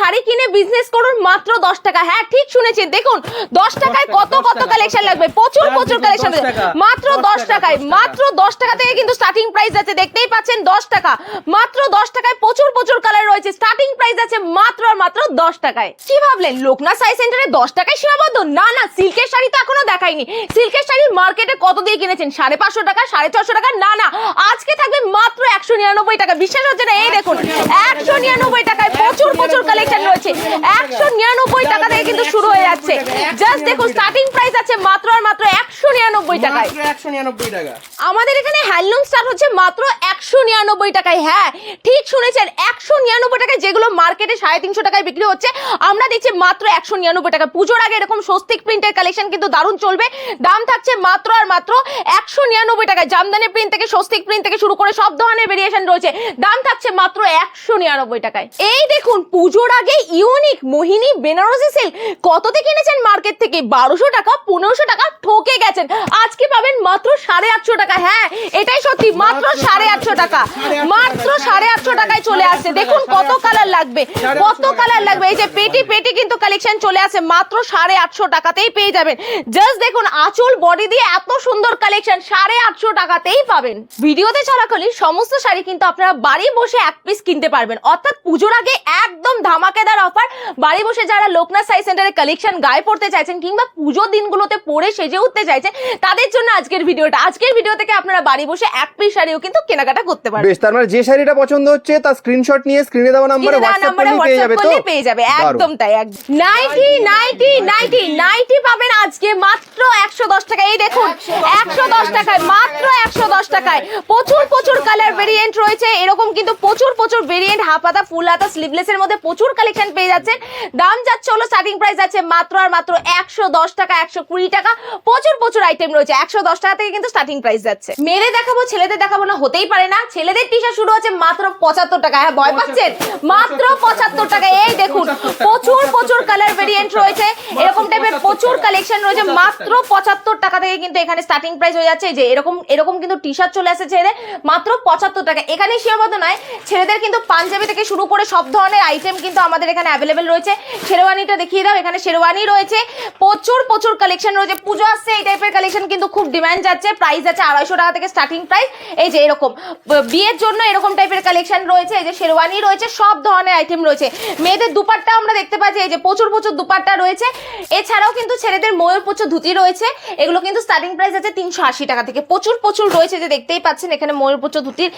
শাড়ি কিনে বিজনেস করুন মাত্র দশ টাকা। হ্যাঁ ঠিক শুনেছেন। দেখুন দশ টাকায় কত কত কালেকশন লাগবে? প্রচুর প্রচুর কালেকশন মাত্র দশ টাকায় মাত্র দশ টাকা থেকে কিন্তু স্টার্টিং প্রাইস আছে। দেখতেই পাচ্ছেন দশ টাকা। মাত্র দশ টাকায় প্রচুর প্রচুর কালার রয়েছে। স্টার্টিং প্রাইস আছে মাত্র আর মাত্র দশ টাকায়। কি ভাবলেন? লোকনাথ সাই সেন্টারে দশ টাকায় সীমাবদ্ধ? না না সিল্কের শাড়ি তো এখনও দেখাইনি। সিল্কের শাড়ি মার্কেটে কত দিয়ে কিনেছেন? সাড়ে পাঁচশো টাকা সাড়ে ছশো টাকা? না না আজকে থাকবে মাত্র একশো নিরানব্বই টাকা। বিশ্বাস হচ্ছে না? এই দেখুন একশো নিরানব্বই টাকায় প্রচুর প্রচুর কালেকশন রয়েছে। একশো নিরানব্বই টাকা থেকে কিন্তু শুরু হয়ে যাচ্ছে। জাস্ট দেখুন স্টার্টিং প্রাইস আছে মাত্র আর মাত্র একশো নিরানব্বই টাকায়। মাত্র একশো নিরানব্বই টাকা। আমাদের এখানে হ্যান্ডলুম স্টার্ট হচ্ছে মাত্র একশো নিরানব্বই টাকায় হ্যাঁ। ঠিক শুনেছেন একশো নিরানব্বই টাকায় যেগুলো মার্কেটে সাড়ে তিনশো টাকায় বিক্রি হচ্ছে আমরা দিচ্ছি মাত্র একশো নিরানব্বই টাকা। পুজোর আগে এরকম স্বস্তিক প্রিন্টের কালেকশন কিন্তু দারুণ চলবে। দাম থাকছে মাত্র আর মাত্র একশো নিরানব্বই টাকায়। জামদানি প্রিন্ট থেকে স্বস্তিক প্রিন্ট থেকে শুরু করে সব ধরনের ভেরিয়েশন রয়েছে। দাম থাকছে মাত্র একশো নিরানব্বই টাকায়। এই দেখুন পুজোর আগে ইউনিক মোহিনী বেনারসি সিল্ক কততে কিনেছেন মার্কেট থেকে? বারোশো টাকা পনেরোশো টাকা ঠকে গেছেন। আজকে পাবেন মাত্র সাড়ে আটশো টাকা। হ্যাঁ এটাই সত্যি মাত্র সাড়ে আটশো টাকা। মাত্র সাড়ে আটশো টাকায় চলে আসছে। দেখুন কত কালার লাগবে কত কালার লাগবে। এই যে পেটি পেটি কিন্তু কালেকশন চলে আসে মাত্র সাড়ে আটশো টাকাতেই পেয়ে যাবেন। জাস্ট দেখুন আঁচল বডি দিয়ে এত সুন্দর কালেকশন সাড়ে আটশো টাকাতেই পাবেন। ভিডিওতে চলাকালীন সমস্ত শাড়ি কিন্তু আপনারা বাড়ি বসে এক পিস কিনতে পারবেন। অর্থাৎ পুজোর আগে একদম ধামাকেদার অফার বাড়ি বসে যারা লোকনাথ সাই সেন্টারে কালেকশন গায়ে পড়তে চাইছেন কিংবা পুজোর দিনগুলোতে পরে সেজে উঠতে চাইছেন তাদের জন্য আজকের ভিডিওটা। আজকের ভিডিও থেকে আপনারা বাড়ি বসে এক পিস শাড়িও কিন্তু কেনাকাটা করতে পারবেন। বেশ তার মানে যে শাড়িটা পছন্দ হচ্ছে তার স্ক্রিনশট নিয়ে স্ক্রিনে দেওয়া নাম্বারে হোয়াটসঅ্যাপ করলেই পেয়ে যাবে তো? পেয়ে যাবে একদম তাই একদম। নাইটি নাইটি নাইটি নাইটি পাবেন আজকে মাত্র একশো দশ টাকা এই দেখুন একশো দশ টাকায় মাত্র একশো দশ টাকায়। প্রচুর প্রচুর কালার ভেরিয়েন্ট রয়েছে। এরকম কিন্তু প্রচুর প্রচুর ভেরিয়েন্ট হাফ হাতা ফুল হাতা স্লিভলেস এর মধ্যে প্রচুর কালেকশন পেয়ে যাচ্ছেন। দাম যাচ্ছে হলো স্টার্টিং প্রাইস আছে মাত্র আর মাত্র একশো দশ টাকা একশো কুড়ি টাকা। প্রচুর প্রচুর আইটেম রয়েছে। একশো দশ টাকা থেকে কিন্তু স্টার্টিং প্রাইস যাচ্ছে। মেয়েদের দেখাবো ছেলেদের দেখাবো না হতেই পারে না। ছেলেদের টি শার্ট শুরু হচ্ছে মাত্র পঁচাত্তর টাকা হ্যাঁ ভয় পাচ্ছেন? মাত্র পঁচাত্তর টাকা। এই দেখুন প্রচুর প্রচুর কালার ভেরিয়েন্ট রয়েছে। এরকম টাইপের প্রচুর কালেকশন রয়েছে। মাত্র পঁচাত্তর টাকা থেকে কিন্তু এখানে স্টার্টিং প্রাইস হয়ে যাচ্ছে। যে এরকম এরকম কিন্তু টি শার্ট চলে আসছে ছেলেদের। মাত্র পঁচাত্তর টাকা। এখানে সীমাবদ্ধ নয়। ছেলেদের কিন্তু পাঞ্জাবি থেকে শুরু করে সব ধরনের আইটেম কিন্তু আমাদের এখানে অ্যাভেলেবেল রয়েছে। শেরওয়ানিটা দেখিয়ে দাও, এখানে শেরওয়ানি রয়েছে। প্রচুর প্রচুর কালেকশন রয়েছে। পুজো আসছে, এই টাইপের কালেকশন কিন্তু খুব ডিমান্ড যাচ্ছে। প্রাইস আছে আড়াইশো টাকা থেকে স্টার্টিং প্রাইস এই যে এরকম। বিয়ের জন্য এরকম টাইপের কালেকশন রয়েছে। এই যে শেরওয়ানি রয়েছে, সব ধরনের আইটেম রয়েছে। মেয়েদের দুপাট্টা আমরা দেখতে পাচ্ছি। এই যে প্রচুর প্রচুর দুপাট্টা রয়েছে। এছাড়াও কিন্তু ছেলেদের ময়ূর প্রচুর ধুতি রয়েছে। এগুলো কিন্তু স্টার্টিং প্রাইস আছে তিনশো আশি টাকা থেকে। প্রচুর প্রচুর রয়েছে যে দেখতেই পাচ্ছেন এখানে ময়ূর প্রচুর ধুতির।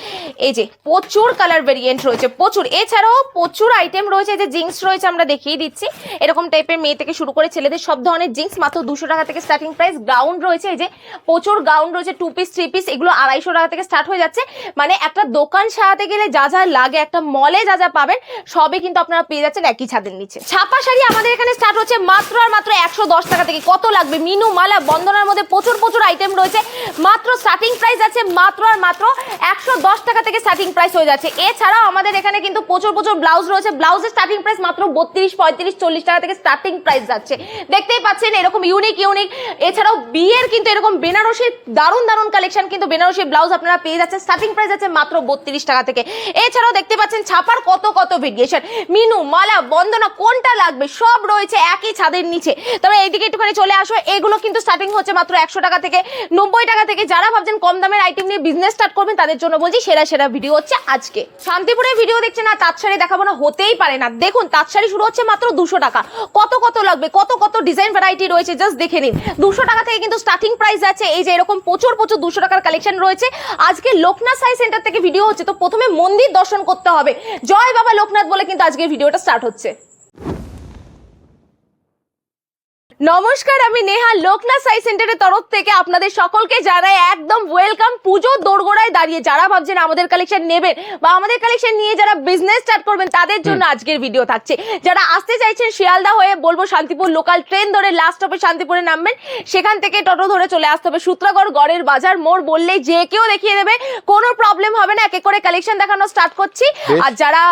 এই যে প্রচুর কালার ভেরিয়েন্ট রয়েছে, প্রচুর। এছাড়াও প্রচুর আইটেম রয়েছে যে জিন্স রয়েছে, আমরা দেখিয়ে দিচ্ছি। এরকম টাইপের মেয়ে থেকে শুরু করে ছেলেদের সব ধরনের জিন্স, মাত্র দুশো টাকা থেকে স্টার্টিং প্রাইস গাউন রয়েছে, এই যে প্রচুর গাউন রয়েছে টু পিস থ্রি পিস এগুলো আড়াইশো টাকা থেকে স্টার্ট হয়ে যাচ্ছে। মানে একটা দোকান সাজাতে গেলে যা যা লাগে, একটা মলে যা যা পাবেন, সবই কিন্তু আপনারা পেয়ে যাচ্ছেন একই ছাদের নিচে। ছাপা শাড়ি আমাদের এখানে স্টার্ট হচ্ছে মাত্র আর মাত্র একশো দশ টাকা থেকে। কত লাগবে? মিনু মালা, বন্দনার মধ্যে প্রচুর প্রচুর আইটেম রয়েছে। মাত্র স্টার্টিং প্রাইস আছে, মাত্র আর মাত্র একশো দশ টাকা থেকে স্টার্টিং প্রাইস হয়ে যাচ্ছে। এছাড়াও আমাদের এখানে কিন্তু প্রচুর প্রচুর ব্লাউজ রয়েছে। ব্লাউজের স্টার্টিং প্রাইস মাত্র বত্রিশ, পঁয়ত্রিশ, চল্লিশ টাকা থেকে স্টার্টিং প্রাইস যাচ্ছে। দেখতেই পাচ্ছেন, এরকম ইউনিক ইউনিক এছাড়াও বিয়ের কিন্তু এরকম বেনারসির দারুণ দারুণ কালেকশন কিন্তু বেনারসি ব্লাউজ আপনারা পেয়ে যাচ্ছেন। স্টার্টিং প্রাইস আছে মাত্র বত্রিশ টাকা থেকে। এছাড়াও দেখতে পাচ্ছেন, ছাপার কত কত ভেরিয়েশন মিনু, মালা, বন্দনা, কোনটা লাগবে? সব রয়েছে একই ছাদের নিচে। তবে এইদিকে একটুখানি চলে আসো, এগুলো কিন্তু স্টার্টিং হচ্ছে মাত্র একশো টাকা থেকে নব্বই টাকা থেকে। যারা ভাবছেন কম দামের আইটেম নিয়ে বিজনেস স্টার্ট করবেন, তাদের জন্য বলছি সেরা সেরা ভিডিও হচ্ছে আজকে। শান্তিপুরের ভিডিও দেখছেন না তাঁত শাড়ি দেখাবো না, হতেই পারে না। দেখুন তাঁত শাড়ি শুরু হচ্ছে মাত্র দুশো টাকা। কত কত লাগবে? কত কত ডিজাইন ভ্যারাইটি রয়েছে? জাস্ট দেখে নিন। দুশো টাকা থেকে কিন্তু স্টার্টিং প্রাইস আছে। এই যে এরকম প্রচুর প্রচুর দুশো টাকার কালেকশন রয়েছে। আজকে লোকনাথ সাই সেন্টার থেকে ভিডিও হচ্ছে। তো প্রথমে মন্দির দর্শন করতে হবে। জয় বাবা লোকনাথ বলে কিন্তু আজকে ভিডিওটা স্টার্ট হচ্ছে। নমস্কার আমি নেহা লোকনাথ সাই সেন্টারের তরফ থেকে আপনাদের সকলকে জানাই একদম ওয়েলকাম পুজোর দোরগোড়ায় দাঁড়িয়ে। যারা ভাবছেন আমাদের কালেকশন নেবেন বা আমাদের কালেকশন নিয়ে যারা বিজনেস স্টার্ট করবেন তাদের জন্য আজকের ভিডিও থাকছে। যারা আসতে চাইছেন শিয়ালদা হয়ে বলব শান্তিপুর লোকাল ট্রেন ধরে লাস্ট স্টপে শান্তিপুরে নামবেন। সেখান থেকে টোটো ধরে চলে আসতে হবে সূত্রাগড় গড়ের বাজার মোড় বললেই যে কেউ দেখিয়ে দেবে। কোনো প্রবলেম হবে না এক এক করে কালেকশন দেখানো স্টার্ট করছি। আর যারা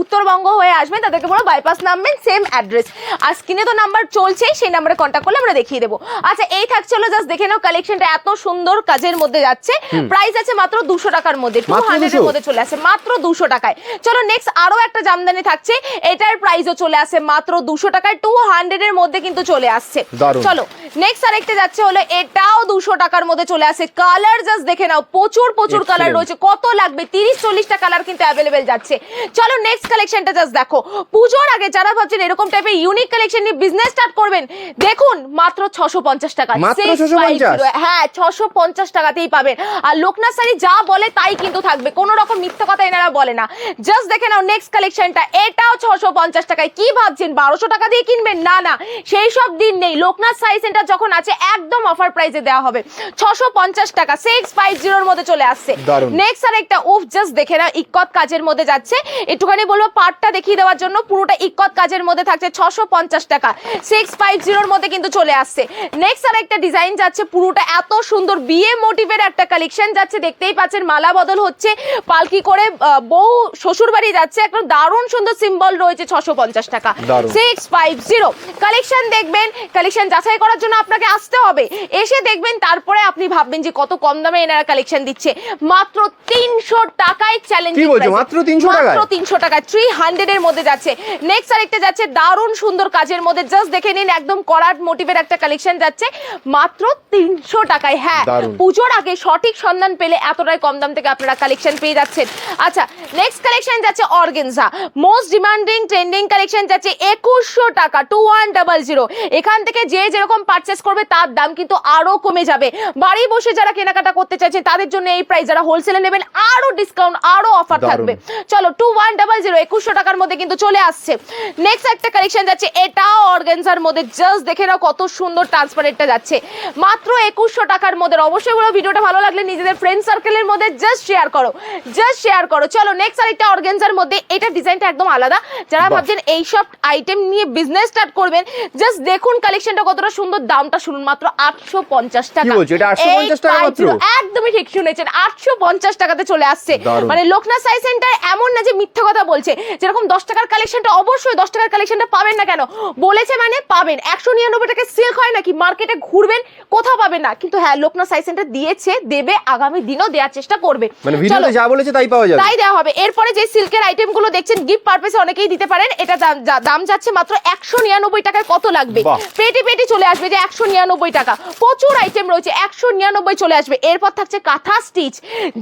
উত্তরবঙ্গ হয়ে আসবেন তাদেরকে বলো বাইপাস নামবেন সেম অ্যাড্রেস আর স্ক্রিনে তো নাম্বার চলছেই সেই নাম্বারে কন্ট্যাক্ট করলে আমরা দেখিয়ে দেবো। আচ্ছা এই থাকছে হলো জাস্ট দেখে নাও কালেকশনটা এত সুন্দর কাজের মধ্যে যাচ্ছে। প্রাইস আছে মাত্র দুশো টাকার মধ্যে টু হান্ড্রেডের মধ্যে চলে আসে মাত্র দুশো টাকায়। চলো নেক্সট আরও একটা জামদানি থাকছে এটার প্রাইসও চলে আসে মাত্র দুশো টাকায় টু হান্ড্রেডের মধ্যে কিন্তু চলে আসছে। চলো নেক্সট আরেকটা যাচ্ছে হলো এটাও দুশো টাকার মধ্যে চলে আসে। কালার জাস্ট দেখে নাও প্রচুর প্রচুর কালার রয়েছে কত লাগবে? তিরিশ চল্লিশটা কালার কিন্তু অ্যাভেলেবেল যাচ্ছে। চলো নেক্সট কালেকশনটা জাস্ট দেখো। পুজোর আগে যারা ভাবছেন এরকম টাইপের ইউনিক কালেকশন নিয়ে বিজনেস স্টার্ট করবেন দেখুন মাত্র ছশো পঞ্চাশ টাকা। মাত্র 650 650? হ্যাঁ ছশো পঞ্চাশ টাকাতেই পাবেন। আর লোকনাথ শাড়ি যা বলে তাই কিন্তু থাকবে। কোনো রকম মিথ্যা কথা এনারা বলে না। জাস্ট দেখে নাও নেক্সট কালেকশনটা এটাও ছশো পঞ্চাশ টাকায়। কি ভাবছেন? বারোশো টাকা দিয়ে কিনবেন? না না। সেই সব দিন নেই। লোকনাথ শাড়ি সেন্টার যখন আছে একদম অফার প্রাইসে দেওয়া হবে। ছশো পঞ্চাশ টাকা। সিক্স ফাইভ জিরোর মধ্যে চলে আসছে। নেক্সট আর একটা উফ জাস্ট দেখে নাও ইকত কাজের মধ্যে যাচ্ছে। একটুখানি বলব পার্টটা দেখিয়ে দেওয়ার জন্য পুরোটা ইকত কাজের মধ্যে থাকছে ছশো পঞ্চাশ টাকা। সিক্স ফাইভ জিরোর মধ্যে কিন্তু চলে আসছে। নেক্সট আর একটা ডিজাইন যাচ্ছে পুরোটা এত সুন্দর বিয়ে মোটিভের একটা কালেকশন যাচ্ছে দেখতেই পাচ্ছেন মালা বদল হচ্ছে পালকি করে বউ শ্বশুর বাড়ি যাচ্ছে একটা দারুণ সুন্দর সিম্বল রয়েছে ছশো পঞ্চাশ টাকা। সিক্স ফাইভ জিরো কালেকশন দেখবেন কালেকশন যাচাই করার জন্য আপনাকে আসতে হবে। এসে দেখবেন তারপরে আপনি ভাববেন যে কত কম দামে এনারা কালেকশন দিচ্ছে। মাত্র তিনশো টাকায় চ্যালেঞ্জ? মাত্র 300 টাকায়? মাত্র তিনশো টাকা থ্রি হান্ড্রেড এর মধ্যে যাচ্ছে। নেক্সট আরেকটা যাচ্ছে দারুণ সুন্দর কাজের মধ্যে। জাস্ট দেখে নিন একদম করাট মোটিভের একটা কালেকশন যাচ্ছে মাত্র তিনশো টাকায়। হ্যাঁ পুজোর আগে সঠিক সন্ধান পেলে এতটাই কম দাম থেকে আপনারা কালেকশন পেয়ে যাচ্ছেন। আচ্ছা নেক্সট কালেকশন যাচ্ছে organza most demanding trending collection যাচ্ছে একুশশো টাকা টু ওয়ান ডাবল জিরো এখান থেকে যে যেরকম পারচেস করবে তার দাম কিন্তু আরও কমে যাবে। বাড়ি বসে যারা কেনাকাটা করতে চাইছে তাদের জন্য এই প্রাইস যারা হোলসেলে নেবেন আরও ডিসকাউন্ট আরও অফার থাকবে। চলো টু ওয়ান ডাবল জিরো একুশশো টাকার মধ্যে কিন্তু চলে আসছে। নেক্সট একটা কালেকশন যাচ্ছে এটাও অর্গেনজার মধ্যে জাস্ট দেখে নাও কত সুন্দর ট্রান্সপারেন্টটা যাচ্ছে। মাত্র একুশশো টাকার মধ্যে। অবশ্যই বলো ভিডিওটা ভালো লাগলে নিজেদের ফ্রেন্ড সার্কেলের মধ্যে জাস্ট শেয়ার করো। জাস্ট শেয়ার করো। চলো নেক্সট আরেকটা অর্গেনজার মধ্যে। এটা ডিজাইনটা একদম আলাদা। যারা ভাবছেন এইসব আইটেম নিয়ে বিজনেস স্টার্ট করবেন জাস্ট দেখুন কালেকশনটা কতটা সুন্দর। দামটা শুনুন মাত্র আটশো পঞ্চাশ টাকা। বলছো? এটা 850 টাকা মাত্র? 850 একদমই ঠিক শুনেছেন। আটশো পঞ্চাশ টাকাতে চলে আসছে। মানে লোকনাথ সাই সেন্টার এমন না যে মিথ্যা কথা বলছে। যেরকম দশ টাকার কালেকশনটা অবশ্যই দশ টাকার কালেকশনটা পাবেন না কেন? বলেছে মানে পাবেন। একশো নিরানব্বই টাকা সিল্ক হয় নাকি মার্কেটে ঘুরবেন কোথাও পাবেন না। কিন্তু হ্যাঁ লোকনাথ সাই সেন্টার দিয়েছে দেবে আগামী দিনও দেওয়ার চেষ্টা করবে। মানে ভিডিওতে যা বলেছে তাই পাওয়া যাবে। তাই দেওয়া হবে। এরপরে যে সিল্কের আইটেমগুলো দেখছেন গিফট পারপাসে অনেকেই দিতে পারেন। এটা দাম- যাচ্ছে মাত্র একশো নিরানব্বই টাকায় কত লাগবে? পেটি পেটি চলে আসবে যে একশো নিরানব্বই টাকা। প্রচুর আইটেম রয়েছে একশো নিরানব্বই চলে আসবে। এরপর থাকছে কাঁথা স্টিচ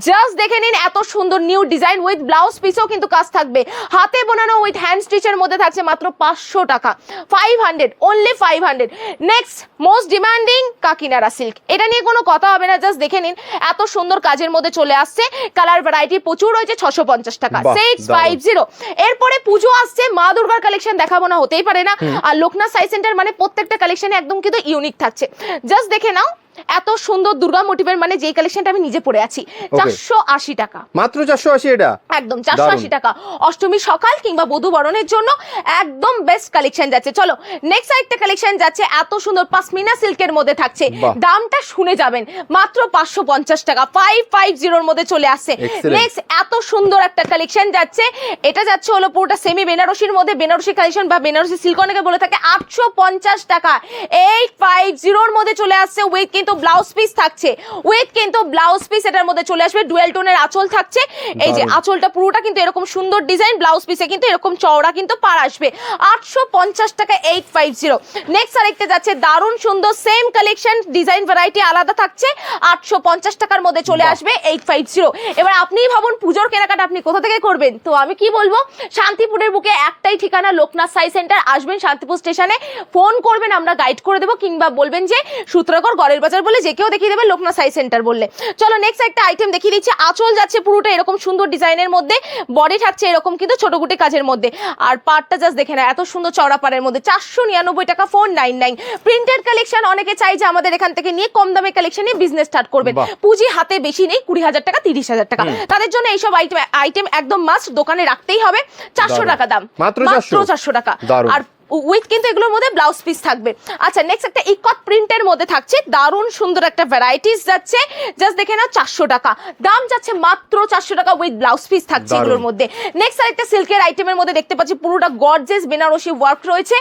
জাস্ট দেখে নিন এত সুন্দর নিউ ডিজাইন উইথ ব্লাউজ পিসও কিন্তু কাজ থাকবে। হাতে বোনানো উইথ হ্যান্ড স্টিচের মধ্যে থাকছে মাত্র পাঁচশো টাকা। Five hundred only five hundred next most demanding Kakinara silk এটা নিয়ে কোনো কথা হবে না জাস্ট দেখে নিন। এত সুন্দর কাজের মধ্যে চলে আসছে। কালার ভ্যারাইটি প্রচুর রয়েছে ছশো পঞ্চাশ টাকা। সিক্স ফাইভ জিরো এরপরে পুজো আসছে মা দুর্গার কালেকশন দেখাবো না হতেই পারে না। আর লোকনাথ সাই সেন্টার মানে প্রত্যেকটা কালেকশনে একদম কিন্তু ইউনিক থাকছে। জাস্ট দেখে নাও। এত সুন্দর দুর্গা মোটিভের মানে যেই কালেকশনটা আমি নিজে পরে আছি চারশো আশি টাকা। মাত্র চারশো আশি এটা? একদম চারশো আশি টাকা। অষ্টমী সকাল কিংবা বধু বরণের জন্য একদম বেস্ট কালেকশন যাচ্ছে। চলো নেক্সট আরেকটা কালেকশন যাচ্ছে এত সুন্দর পাসমিনা সিল্কের মধ্যে থাকছে। দামটা শুনে যাবেন মাত্র পাঁচশো পঞ্চাশ টাকা ফাইভ ফাইভ জিরোর মধ্যে চলে আসছে. নেক্সট এত সুন্দর একটা কালেকশন যাচ্ছে। এটা যাচ্ছে হলো পুরোটা সেমি বেনারসির মধ্যে বেনারসি কালেকশন বা বেনারসি সিল্ক অনেকে বলে থাকে আটশো পঞ্চাশ টাকা। এইট ফাইভ জিরোর মধ্যে চলে আসছে উইথ কিন্তু ব্লাউজ পিস থাকছে। উইথ কিন্তু ব্লাউজ পিস এটার মধ্যে চলে আসবে। ডুয়েল টোনের আঁচল থাকছে। এই যে আঁচলটা পুরোটা কিন্তু এরকম সুন্দর ডিজাইন ব্লাউজ পিসে কিন্তু এরকম চওড়া কিন্তু পার আসবে। আটশো পঞ্চাশ টাকা এইট ফাইভ জিরো নেক্সট আরেকটা যাচ্ছে দারুণ সুন্দর সেম কালেকশন ডিজাইন ভ্যারাইটি আলাদা থাকছে। আটশো পঞ্চাশ টাকার মধ্যে চলে আসবে এইট ফাইভ জিরো এবার আপনিই ভাবুন পুজোর কেনাকাটা আপনি কোথা থেকে করবেন? তো আমি কি বলব শান্তিপুরের বুকে একটাই ঠিকানা লোকনাথ সাই সেন্টার। আসবেন শান্তিপুর স্টেশনে ফোন করবেন আমরা গাইড করে দেবো কিংবা বলবেন যে সূত্রকর গড়ের বাজার বলে যে কেউ দেখিয়ে দেবে লোকনাথ সাই সেন্টার বললে। চলো নেক্সট একটা আইটেম দেখিয়ে দিচ্ছি। আঁচল যাচ্ছে পুরোটা এরকম সুন্দর ডিজাইনের মধ্যে বডি থাকছে এরকম কিন্তু ছোট গুটি কাজের মধ্যে। আর পার্টটা জাস্ট দেখে না এত সুন্দর চওড়া পাড়ের মধ্যে। চারশো নিরানব্বই টাকা four nine nine printed collection অনেকে চাই যে আমাদের এখান থেকে নিয়ে কম দামে কালেকশন নিয়ে বিজনেস স্টার্ট করবেন। পুঁজি হাতে বেশি নেই কুড়ি হাজার টাকা তিরিশ হাজার টাকা। তাদের জন্য এইসব আইটেম আইটেম একদম মাস্ট দোকানে রাখতেই হবে। চারশো টাকা দাম। মাত্র চারশো? টাকা। আর উইথ কিন্তু এগুলোর মধ্যে ব্লাউজ পিস থাকবে। আচ্ছা নেক্সট একটা ইকট প্রিন্টের মধ্যে থাকছে। দারুণ সুন্দর একটা ভ্যারাইটিস যাচ্ছে। জাস্ট দেখে নাও চারশো টাকা। দাম যাচ্ছে মাত্র চারশো টাকা উইথ ব্লাউজ পিস থাকছে এগুলোর মধ্যে। নেক্সট আরেকটা সিল্কের আইটেমের মধ্যে দেখতে পাচ্ছি পুরোটা গর্জেস বেনারসি ওয়ার্ক রয়েছে।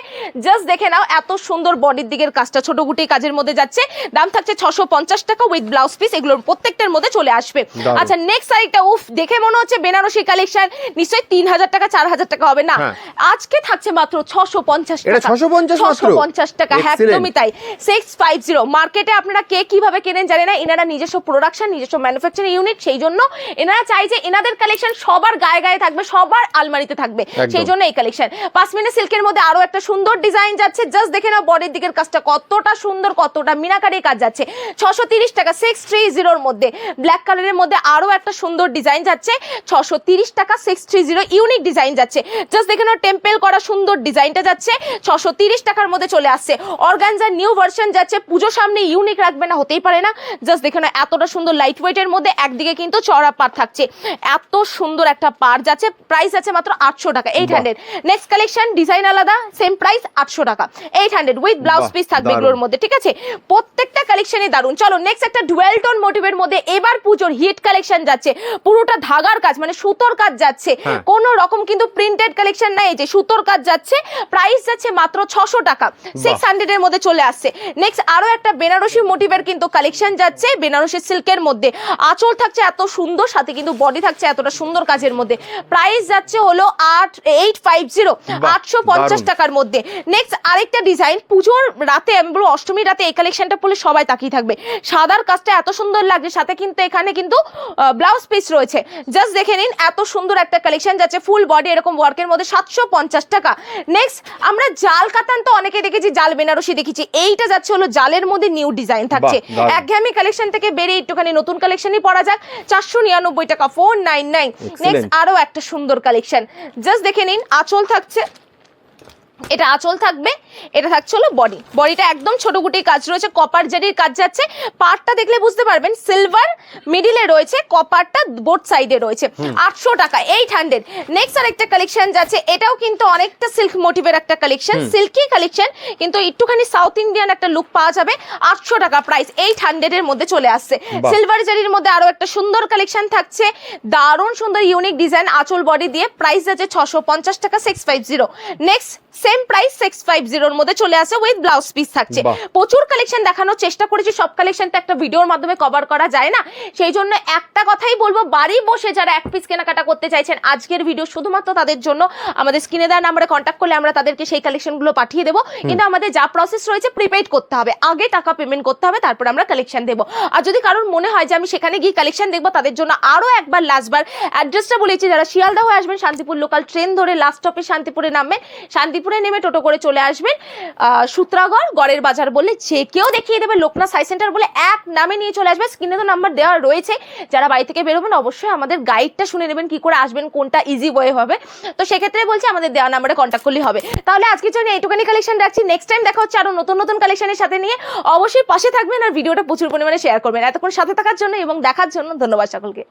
জাস্ট দেখে নাও এত সুন্দর বডির দিকের কাজটা ছোট গুটি কাজের মধ্যে যাচ্ছে। দাম থাকছে ছশো পঞ্চাশ টাকা উইথ ব্লাউজ পিস এগুলোর প্রত্যেকটার মধ্যে চলে আসবে। আচ্ছা নেক্সট আরেকটা উফ দেখে মনে হচ্ছে বেনারসি কালেকশন নিশ্চয়ই তিন হাজার টাকা চার হাজার টাকা হবে না। হ্যাঁ। আজকে থাকছে মাত্র ছশো পঞ্চাশ এটা টাকা। 650 পঞ্চাশ টাকা হ্যাঁ একদমই তাই। সিক্স ফাইভ জিরো মার্কেটে আপনারা কে কীভাবে কেনেন জানে না এনারা নিজস্ব প্রোডাকশন নিজস্ব ম্যানুফ্যাকচারিং ইউনিট সেই জন্য এনারা চাই যে এনাদের কালেকশন সবার গায়ে গায়ে থাকবে সবার আলমারিতে থাকবে সেই জন্য এই কালেকশন পাঁচ সিল্কের মধ্যে আরও একটা সুন্দর ডিজাইন যাচ্ছে। জাস্ট দেখে নাও বডির দিকের কাজটা কতটা সুন্দর কতটা মিনাকারি কাজ যাচ্ছে। ছশো তিরিশ টাকা সিক্স থ্রি জিরোর মধ্যে। ব্ল্যাক কালারের মধ্যে আরও একটা সুন্দর ডিজাইন যাচ্ছে। ছশো তিরিশ টাকা six three zero unique design যাচ্ছে। জাস্ট দেখে নাও টেম্পেল করা সুন্দর ডিজাইনটা যাচ্ছে। ছশো তিরিশ টাকার মধ্যে চলে আসছে। অর্গানজার নিউ ভার্সন যাচ্ছে পুজো সামনে ইউনিক রাখবে না হতেই পারে না। জাস্ট দেখে নাও এতটা সুন্দর লাইট ওয়েটের মধ্যে একদিকে কিন্তু চড়া পার থাকছে। এত সুন্দর একটা পার যাচ্ছে প্রাইস আছে মাত্র আটশো টাকা eight. Hundred next collection design আলাদা সেম প্রাইস আটশো টাকা eight hundred with blouse piece থাকবে এগুলোর মধ্যে ঠিক আছে? প্রত্যেকটা কালেকশনই দারুণ চলো নেক্সট একটা ডুয়েল টোন মোটিভের মধ্যে এবার পুজোর হিট কালেকশন যাচ্ছে। পুরোটা ধাগার কাজ মানে সুতোর কাজ যাচ্ছে। হ্যাঁ। কোনো রকম কিন্তু প্রিন্টেড কালেকশন নাই যে সুতোর কাজ যাচ্ছে প্রাইস যাচ্ছে মাত্র ছশো টাকা। সিক্স হান্ড্রেডের মধ্যে চলে আসছে। নেক্সট আরও একটা বেনারসি মোটিভের কিন্তু কালেকশন যাচ্ছে বেনারসি সিল্কের মধ্যে। আঁচল থাকছে এত সুন্দর সাথে কিন্তু বডি থাকছে এতটা সুন্দর কাজের মধ্যে। প্রাইস যাচ্ছে হলো আট এইট ফাইভ জিরো আটশো পঞ্চাশ টাকার মধ্যে। নেক্সট আরেকটা ডিজাইন পুজোর রাতে আমি বলব অষ্টমী রাতে এই কালেকশনটা পড়লে সবাই তাকিয়ে থাকবে। সাদার কাজটা এত সুন্দর লাগছে সাথে কিন্তু এখানে কিন্তু ব্লাউজ পিস রয়েছে। জাস্ট দেখে নিন এত সুন্দর একটা কালেকশন যাচ্ছে ফুল বডি এরকম ওয়ার্কের মধ্যে সাতশো পঞ্চাশ টাকা। নেক্সট আমরা জাল কাতান তো অনেকে দেখেছি জাল বেনারসি দেখেছি। এইটা যাচ্ছে হলো জালের মধ্যে নিউ ডিজাইন থাকছে। একঘামি কালেকশন থেকে বেরিয়ে একটুখানি নতুন কালেকশনই পড়া যাক। চারশো নিরানব্বই টাকা ফোর নাইন নাইন নেক্সট আরও একটা সুন্দর কালেকশন জাস্ট দেখে নিন আঁচল থাকছে এটা আঁচল থাকবে এটা থাকছে হলো বডি বডিটা একদম ছোট গুটি কাজ রয়েছে কপার জারির কাজ যাচ্ছে। পার্টটা দেখলে বুঝতে পারবেন সিলভার মিডিলে রয়েছে কপারটা বোথ সাইডে রয়েছে। আটশো টাকা এইট হান্ড্রেড নেক্সট আর একটা কালেকশন যাচ্ছে এটাও কিন্তু অনেকটা সিল্ক মোটিভের একটা কালেকশন সিল্কি কালেকশন কিন্তু একটুখানি সাউথ ইন্ডিয়ান একটা লুক পাওয়া যাবে। আটশো টাকা প্রাইস এইট হান্ড্রেডের মধ্যে চলে আসছে। সিলভার জারির মধ্যে আরও একটা সুন্দর কালেকশন থাকছে। দারুণ সুন্দর ইউনিক ডিজাইন আঁচল বডি দিয়ে। প্রাইস যাচ্ছে ছশো পঞ্চাশ টাকা six five zero next same price six five জিরোর মধ্যে চলে আসে উইথ ব্লাউজ পিস থাকছে। প্রচুর কালেকশন দেখানোর চেষ্টা করেছি সব কালেকশন তো একটা ভিডিওর মাধ্যমে কভার করা যায় না। সেই জন্য একটা কথাই বলব বাড়ি বসে যারা এক পিস কেনাকাটা করতে চাইছেন আজকের ভিডিও শুধুমাত্র তাদের জন্য আমাদের স্ক্রিনে দেওয়া নাম্বারে কন্ট্যাক্ট করলে আমরা তাদেরকে সেই কালেকশনগুলো পাঠিয়ে দেবো। কিন্তু আমাদের যা প্রসেস রয়েছে প্রিপেড করতে হবে। আগে টাকা পেমেন্ট করতে হবে তারপর আমরা কালেকশন দেবো। আর যদি কারোর মনে হয় যে আমি সেখানে গিয়ে কালেকশন দেখব তাদের জন্য আরও একবার লাস্টবার অ্যাড্রেসটা বলেছি যারা শিয়ালদা হয়ে আসবেন শান্তিপুর লোকাল ট্রেন ধরে লাস্ট স্টপে শান্তিপুরে নামবেন। শান্তিপুরে নেমে টোটো করে চলে আসবেন সূত্রাগড়, গড়ের বাজার বললে যে কেউ দেখিয়ে দেবে, লোকনাথ সাই সেন্টার বলে এক নামে নিয়ে চলে আসবে। স্ক্রিনে তো নাম্বার দেওয়া রয়েছে। যারা বাড়ি থেকে বেরোবেন, অবশ্যই আমাদের গাইডটা শুনে নেবেন কি করে আসবেন, কোনটা ইজি ওয়ে হবে। তো সেক্ষেত্রে বলছি, আমাদের দেওয়া নাম্বারে কন্ট্যাক্ট করলেই হবে। তাহলে আজকের জন্য এইটুখানি কালেকশন রাখছি। নেক্সট টাইম দেখা হচ্ছে আরও নতুন নতুন কালেকশনের সাথে নিয়ে। অবশ্যই পাশে থাকবেন আর ভিডিওটা প্রচুর পরিমাণে শেয়ার করবেন। এতক্ষণ সাথে থাকার জন্য এবং দেখার জন্য ধন্যবাদ সকলকে।